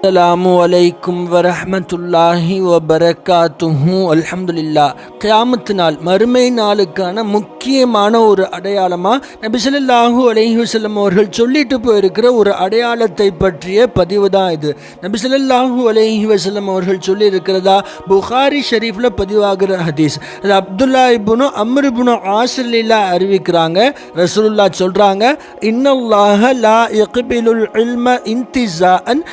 அஸ்ஸலாமு அலைக்கும் வரஹ்மத்துல்லாஹி வபரகாத்துஹு அல்ஹம்துலில்லா கியாமத்து நாள் மறுமை நாளுக்கான முக்கியமான ஒரு அடையாளமாக நபி ஸல்லல்லாஹு அலைஹி வஸல்லம் அவர்கள் சொல்லிட்டு போயிருக்கிற ஒரு அடையாளத்தை பற்றிய பதிவு தான் இது நபி ஸல்லல்லாஹு அலைஹி வஸல்லம் அவர்கள் சொல்லியிருக்கிறதா புகாரி ஷரீஃபில் பதிவாகிற ஹதீஸ் அது அப்துல்லா இபுனு அம்ர் இப்னு அறிவிக்கிறாங்க ரசூலுல்லா சொல்கிறாங்க இன்னல்லாஹ லா யக்பிலுல் இல்ம இன்திசாஅன்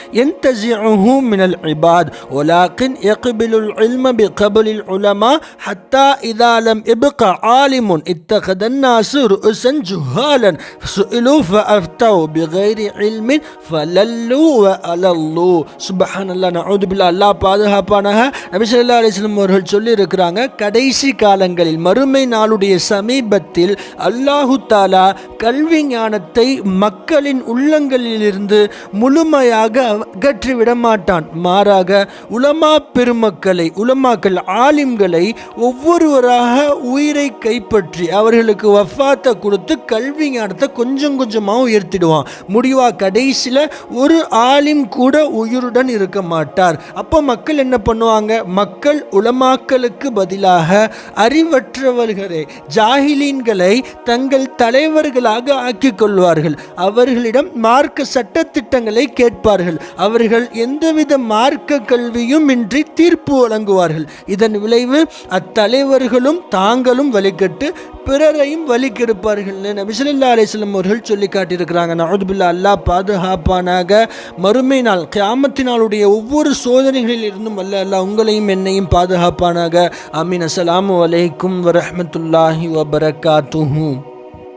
ينتزعه من العباد ولكن يقبل العلم بقبل العلماء حتى إذا لم يبق عالم اتخذ الناس رؤسا جهالا سئلوا فأفتوا بغير علم فللوا وأللوا سبحان الله نعوذ بالله الله பாதுகாப்பானாக நபி ஸல்லல்லாஹு அலைஹி வஸல்லம் அவர்கள் சொல்லி இருக்கிறாங்க கடைசி காலங்களில் மறுமை நாளுடைய சமீபத்தில் அல்லாஹு தாலா கல்வி ஞானத்தை மக்களின் உள்ளங்களிலிருந்து முழுமையாக அகற்றி அகற்றி விடமாட்டான். மாறாக உலமா பெருமக்களை உலமாக்கள் ஆலிம்களை ஒவ்வொருவராக உயிரை கைப்பற்றி அவர்களுக்கு வஃபாத்தை கொடுத்து கல்வி ஞானத்தை கொஞ்சம் கொஞ்சமாக உயர்த்திடுவான். முடிவாக கடைசியில் ஒரு ஆலிம் கூட உயிருடன் இருக்க மாட்டார். அப்போ மக்கள் என்ன பண்ணுவாங்க? மக்கள் உலமாக்களுக்கு பதிலாக அறிவற்றவர்களை ஜாகிலீன்களை தங்கள் தலைவர்களாக ஆக்கிக் கொள்வார்கள். அவர்களிடம் மார்க்க சட்டத்திட்டங்களை கேட்பார்கள். அவர்கள் எந்தவித மார்க்க கல்வியும் இன்றி தீர்ப்பு வழங்குவார்கள். இதன் விளைவு அத்தலைவர்களும் தாங்களும் வழிகட்டு பிறரையும் வலிக்கெடுப்பார்கள் கெடுப்பார்கள் நபிசல்லா அலிஸ்லம் அவர்கள் சொல்லி காட்டியிருக்கிறாங்க. நவதுபில்லா அல்லாஹ் பாதுகாப்பானாக மறுமை நாள் கியாமத்தினாளுடைய ஒவ்வொரு சோதனைகளில் இருந்தும் அல்ல அல்லாஹ் உங்களையும் என்னையும் பாதுகாப்பானாக. அமீன் அஸ்லாம் வலைக்கும் வரமத்துல்லாஹி வபரகாத்துஹூ.